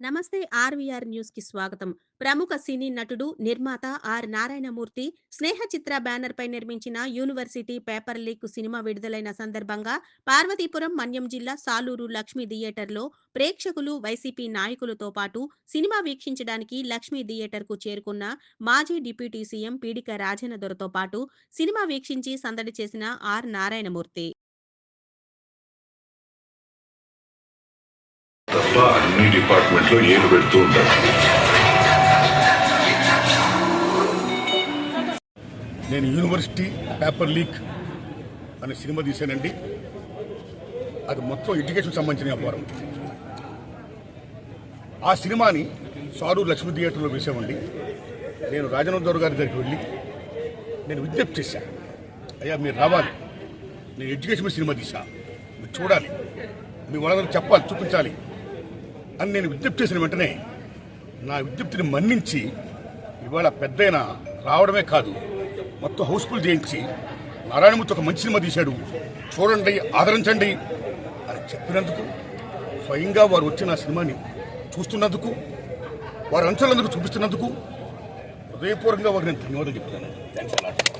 నమస్తే ఆర్వీఆర్ న్యూస్కి స్వాగతం. ప్రముఖ సినీ నటుడు నిర్మాత ఆర్. నారాయణమూర్తి స్నేహ చిత్ర బ్యానర్ పై నిర్మించిన యూనివర్సిటీ పేపర్ లీక్ సినిమా విడుదలైన సందర్భంగా పార్వతీపురం మన్యం జిల్లా సాలూరు లక్ష్మీ థియేటర్లో ప్రేక్షకులు వైసీపీ నాయకులతో పాటు సినిమా వీక్షించడానికి లక్ష్మీ థియేటర్కు చేరుకున్న మాజీ డిప్యూటీ సీఎం పీడిక రాజేంద్రతో పాటు సినిమా వీక్షించి సందడి చేసిన ఆర్. నారాయణమూర్తి. తప్ప అన్ని డిపార్ట్మెంట్లో ఏలు పెడుతూ ఉంటారు. నేను యూనివర్సిటీ పేపర్ లీక్ అనే సినిమా తీశానండి. అది మొత్తం ఎడ్యుకేషన్ సంబంధించిన వ్యాపారం. ఆ సినిమాని సారు లక్ష్మీ థియేటర్లో వేసామండి నేను రాజనందర్ గారి దగ్గరికి వెళ్ళి నేను విజ్ఞప్తి చేశా. అయ్యా మీరు రావాలి. నేను ఎడ్యుకేషన్ సినిమా తీసా మీరు చూడాలి. మీ వాళ్ళందరూ చెప్పాలి చూపించాలి. అని నేను విజ్ఞప్తి చేసిన వెంటనే నా విజ్ఞప్తిని మన్నించి ఇవాళ పెద్దయిన రావడమే కాదు మొత్తం హౌస్ఫుల్ చేయించి నారాయణమూర్తి ఒక మంచి సినిమా తీశాడు. చూడండి ఆదరించండి అని చెప్పినందుకు స్వయంగా వారు వచ్చి నా సినిమాని చూస్తున్నందుకు వారి అంశాలందుకు చూపిస్తున్నందుకు హృదయపూర్వకంగా వారికి నేను ధన్యవాదాలు చెప్తున్నాను. Thanks a lot